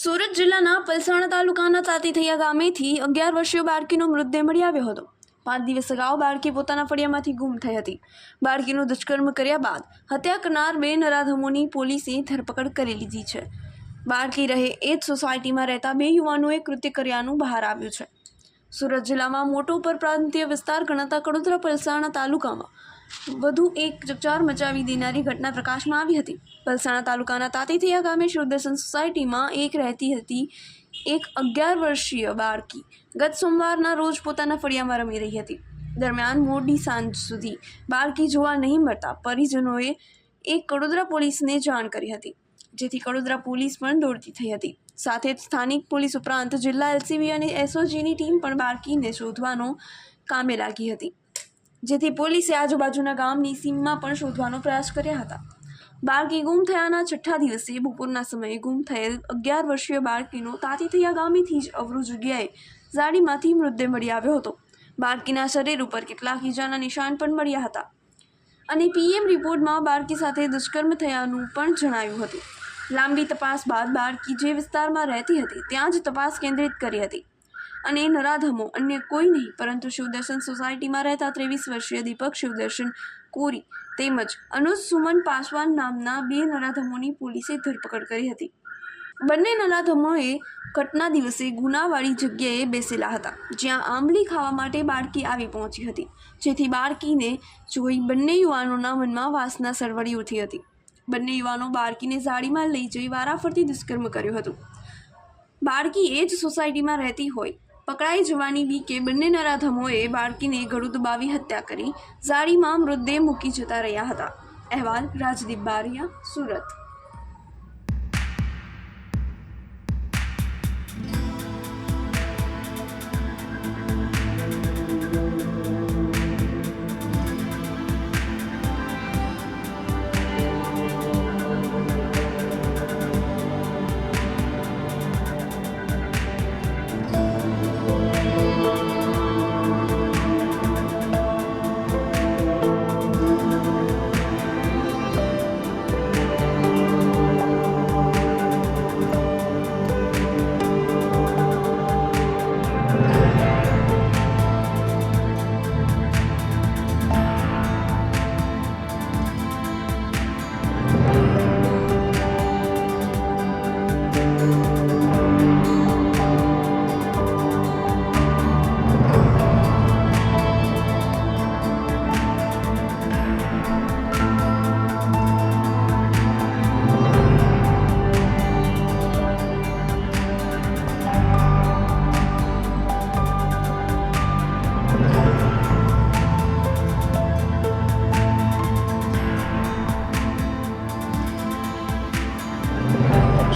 સુરત જિલ્લાના પલસાણા તાલુકાના તાતીથૈયા ગામેથી અગિયાર વર્ષીય બાળકીનો મૃતદેહ મળી આવ્યો હતો. પાંચ દિવસ અગાઉ બાળકી પોતાના ફળિયામાંથી ગુમ થઈ હતી. બાળકીનું દુષ્કર્મ કર્યા બાદ હત્યા કરનાર બે નરાધમોની પોલીસે ધરપકડ કરી લીધી છે. બાળકી રહે એ જ સોસાયટીમાં રહેતા બે યુવાનોએ કૃત્ય કર્યાનું બહાર આવ્યું છે. સુરત જિલ્લામાં મોટો પરપ્રાંતીય વિસ્તાર ગણાતા કડોદરા પલસાણા તાલુકામાં વધુ એક ચકચાર મચાવી દેનારી ઘટના પ્રકાશમાં આવી હતી. પલસાણા તાલુકાના તાતીથિયા ગામે શિવદર્શન સોસાયટીમાં એક રહેતી હતી એક અગિયાર વર્ષીય બાળકી. ગત સોમવારના રોજ પોતાના ફળિયામાં રમી રહી હતી. દરમિયાન મોડી સાંજ સુધી બાળકી જોવા નહીં મળતા પરિજનોએ એક કડોદરા પોલીસને જાણ કરી હતી, જેથી કડોદરા પોલીસ પણ દોડતી થઈ હતી. સાથે જ સ્થાનિક પોલીસ ઉપરાંત જિલ્લા એલસીબી અને એસઓજીની ટીમ પણ બાળકીને શોધવાનો કામે લાગી હતી. જેથી પોલીસે આજુબાજુના ગામની સીમમાં પણ શોધવાનો પ્રયાસ કર્યા હતા. બાળકી ગુમ થયાના છઠ્ઠા દિવસે બપોરના સમયે ગુમ થયેલ અગિયાર વર્ષીય બાળકીનો તાતીથૈયા ગામેથી જ અવરું જગ્યાએ ઝાડીમાંથી મૃતદેહ મળી આવ્યો હતો. બાળકીના શરીર ઉપર કેટલાક ઈજાના નિશાન પણ મળ્યા હતા. અને પીએમ રિપોર્ટમાં બાળકી સાથે દુષ્કર્મ થયાનું પણ જણાવ્યું હતું. લાંબી તપાસ બાદ બાળકી જે વિસ્તારમાં રહેતી હતી, ત્યાં જ તપાસ કેન્દ્રિત કરી હતી. અને એ નરાધમો અન્ય કોઈ નહીં, પરંતુ શિવદર્શન સોસાયટીમાં રહેતા ત્રેવીસ વર્ષીય દીપક શિવદર્શન કોરી તેમજ અનુજ સુમન પાસવાન નામના બે નરાધમોની પોલીસે ધરપકડ કરી હતી. બંને નરાધમોએ ઘટના દિવસે ગુનાવાળી જગ્યાએ બેસેલા હતા, જ્યાં આંબલી ખાવા માટે બાળકી આવી પહોંચી હતી, જેથી બાળકીને જોઈ બંને યુવાનોના મનમાં વાસના સરવડી ઉઠી હતી. બંને યુવાનો બાળકીને ઝાડીમાં લઈ જઈ વારાફરતી દુષ્કર્મ કર્યું હતું. બાળકી એ જ સોસાયટીમાં રહેતી હોય પકડાઈ જવાની બીકે બંને નરાધમોએ બાળકીને ગળું દબાવી હત્યા કરી. ઝાડીમાં મૃતદેહ મૂકી જતા રહ્યા હતા. અહેવાલ રાજદીપ બારિયા, સુરત.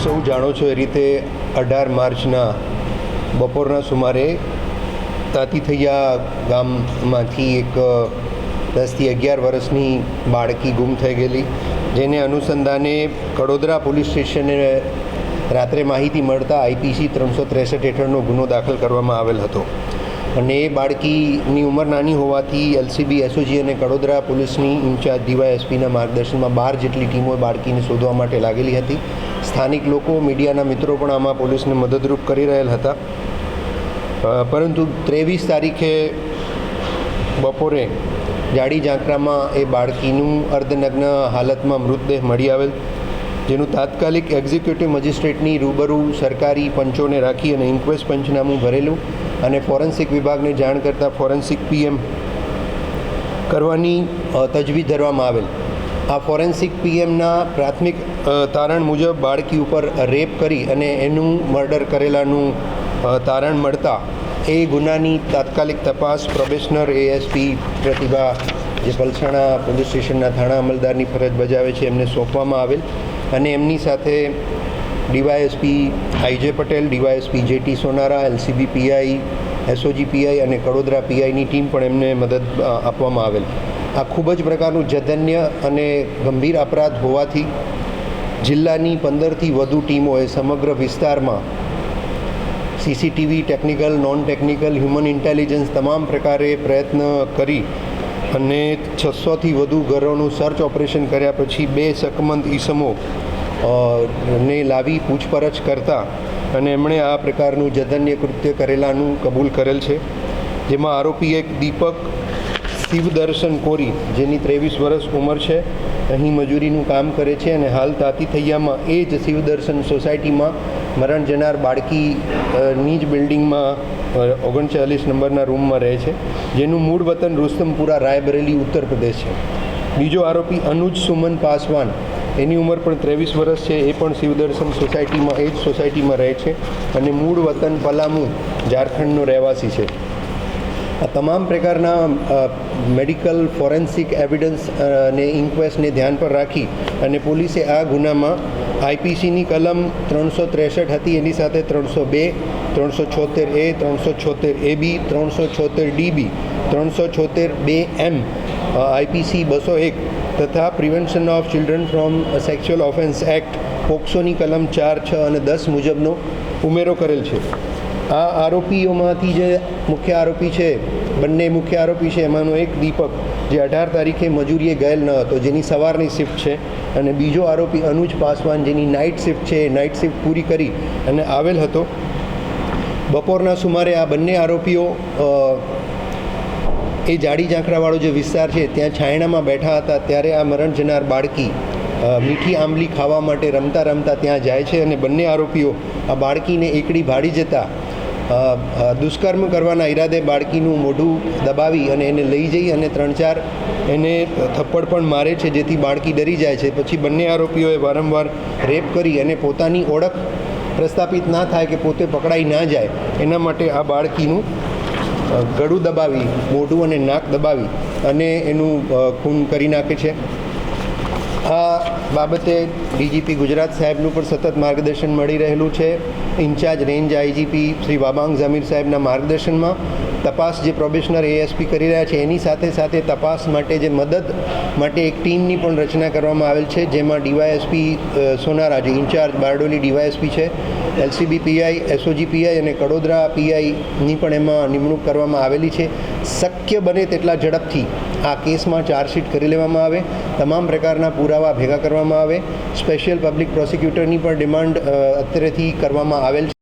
સૌ જાણો છો એ રીતે અઢાર માર્ચના બપોરના સુમારે તાતીથૈયા ગામમાંથી એક દસથી અગિયાર વર્ષની બાળકી ગુમ થઈ ગયેલી, જેને અનુસંધાને કડોદરા પોલીસ સ્ટેશને રાત્રે માહિતી મળતા આઈપીસી ત્રણસો ત્રેસઠ હેઠળનો ગુનો દાખલ કરવામાં આવેલ હતો. અને એ બાળકીની ઉંમર નાની હોવાથી એલસીબી એસઓજી અને કડોદરા પોલીસની ઇન્ચાર્જ ડીવાયએસપીના માર્ગદર્શનમાં બાર જેટલી ટીમો બાળકીને શોધવા માટે લાગેલી હતી. સ્થાનિક લોકો, મીડિયાના મિત્રો પણ આમાં પોલીસને મદદરૂપ કરી રહેલ હતા. પરંતુ ત્રેવીસ તારીખે બપોરે જાડી ઝાંકરામાં એ બાળકીનું અર્ધનગ્ન હાલતમાં મૃતદેહ મળી આવેલ, જેનું તાત્કાલિક એક્ઝિક્યુટિવ મજિસ્ટ્રેટની રૂબરૂ સરકારી પંચોને રાખી અને ઇન્ક્વેસ્ટ પંચનામું ભરેલું. અને ફોરેન્સિક વિભાગને જાણ કરતાં ફોરેન્સિક પીએમ કરવાની તજવીજ ધરવામાં આવેલ. આ ફોરેન્સિક પીએમના પ્રાથમિક તારણ મુજબ બાળકી ઉપર રેપ કરી અને એનું મર્ડર કરેલાનું તારણ મળતા એ ગુનાની તાત્કાલિક તપાસ પ્રોબેશનર એએસપી પ્રતિભા, જે પલસાણા પોલીસ સ્ટેશનના થાણા અમલદારની ફરજ બજાવે છે, એમને સોંપવામાં આવેલ. અને એમની સાથે DYSP IJ Patel, DYSP JT Sonara, LCB PI SOG PI અને કડોદરા પીઆઈની ટીમ પણ એમને મદદ આપવામાં આવેલ. આ ખૂબ જ પ્રકારનું જધન્ય અને ગંભીર અપરાધ હોવાથી જિલ્લાની પંદરથી વધુ ટીમોએ સમગ્ર વિસ્તારમાં CCTV technical non technical human intelligence તમામ પ્રકારે પ્રયત્ન કરી અને છસોથી વધુ ઘરોનું સર્ચ ઓપરેશન કર્યા પછી બે સકમંદ ઈસમો ને લાવી પૂછપરછ કરતા અને એમણે આ પ્રકારનું જધન્ય કૃત્ય કરેલાનું કબૂલ કરેલ છે. જેમાં આરોપી એક દીપક શિવદર્શન કોરી, જેની ત્રેવીસ વર્ષ ઉંમર છે, અહીં મજૂરીનું કામ કરે છે અને હાલ તાતી થૈયામાં એ જ શિવદર્શન સોસાયટીમાં મરણ જનાર બાળકી ની જ બિલ્ડિંગમાં ઓગણચાલીસ નંબરના રૂમમાં રહે છે. જેનું મૂળ વતન રુસ્તમપુરા, રાયબરેલી, ઉત્તર પ્રદેશ છે. બીજો આરોપી અનુજ સુમન પાસવાન એની ઉંમર પણ ત્રેવીસ વર્ષ છે, એ પણ શિવદર્શન સોસાયટીમાં, એ જ સોસાયટીમાં રહે છે અને મૂળ વતન પલામુ, ઝારખંડનો રહેવાસી છે. આ તમામ પ્રકારના મેડિકલ, ફોરેન્સિક એવિડન્સ અને ઇન્ક્વેસ્ટને ધ્યાન પર રાખી અને પોલીસે આ ગુનામાં આઈપીસીની કલમ ત્રણસો ત્રેસઠ હતી, એની સાથે ત્રણસો બે, ત્રણસો છોતેર એ, ત્રણસો છોતેર એ બી, ત્રણસો છોતેર ડીબી ત્રણસો છોતેર બે એમ આઈપીસી બસો એક તથા prevention of children from sexual offence act પોક્સોની કલમ ચાર, છ અને દસ મુજબનો ઉમેરો કરેલ છે. આ આરોપીઓમાંથી જે મુખ્ય આરોપી છે, બંને મુખ્ય આરોપી છે, એમાંનો એક દીપક જે અઢાર તારીખે મજૂરીએ ગયેલ ન હતો, જેની સવારની શિફ્ટ છે અને બીજો આરોપી અનુજ પાસવાન જેની નાઇટ શિફ્ટ છે, એ નાઇટ શિફ્ટ પૂરી કરી અને આવેલ હતો. બપોરના સુમારે આ બંને આરોપીઓ એ જાડી ઝાંખરાવાળો જે વિસ્તાર છે, ત્યાં છાયણામાં બેઠા હતા, ત્યારે આ મરણ જનાર બાળકી મીઠી આંબલી ખાવા માટે રમતા રમતા ત્યાં જાય છે અને બંને આરોપીઓ આ બાળકીને એકડી ભાડી જતા દુષ્કર્મ કરવાના ઈરાદે બાળકીનું મોઢું દબાવી અને એને લઈ જઈ અને ત્રણ ચાર એને થપ્પડ પણ મારે છે, જેથી બાળકી ડરી જાય છે. પછી બંને આરોપીઓએ વારંવાર રેપ કરી અને પોતાની ઓળખ પ્રસ્થાપિત ના થાય કે પોતે પકડાઈ ના જાય. એના માટે આ બાળકીનું ગળું દબાવી, મોઢું અને નાક દબાવી અને એનું ખૂન કરી નાખે છે. આ બાબતે ડીજીપી ગુજરાત સાહેબનું પણ સતત માર્ગદર્શન મળી રહેલું છે. ઇન્ચાર્જ રેન્જ આઈજીપી શ્રી બાબાંગ ઝમીર સાહેબના માર્ગદર્શનમાં તપાસ જે પ્રોબેશનર એએસપી કરી રહ્યા છે, એની સાથે સાથે તપાસ માટે જે મદદ માટે એક ટીમની પણ રચના કરવામાં આવેલ છે, જેમાં ડીવાયએસપી સોનારા જે ઇન્ચાર્જ બારડોલી ડીવાયએસપી છે, એલસીબી પીઆઈ એસઓજી પીઆઈ અને કડોદરા પીઆઈની પણ એમાં નિમણૂક કરવામાં આવેલી છે. શક્ય બને તેટલા ઝડપથી આ કેસમાં ચાર્જશીટ કરી લેવામાં આવે, તમામ પ્રકારના પુરાવા ભેગા કરવામાં આવે, સ્પેશિયલ પબ્લિક પ્રોસિક્યુટરની પણ ડિમાન્ડ અત્યારેથી કરવામાં આવેલ છે.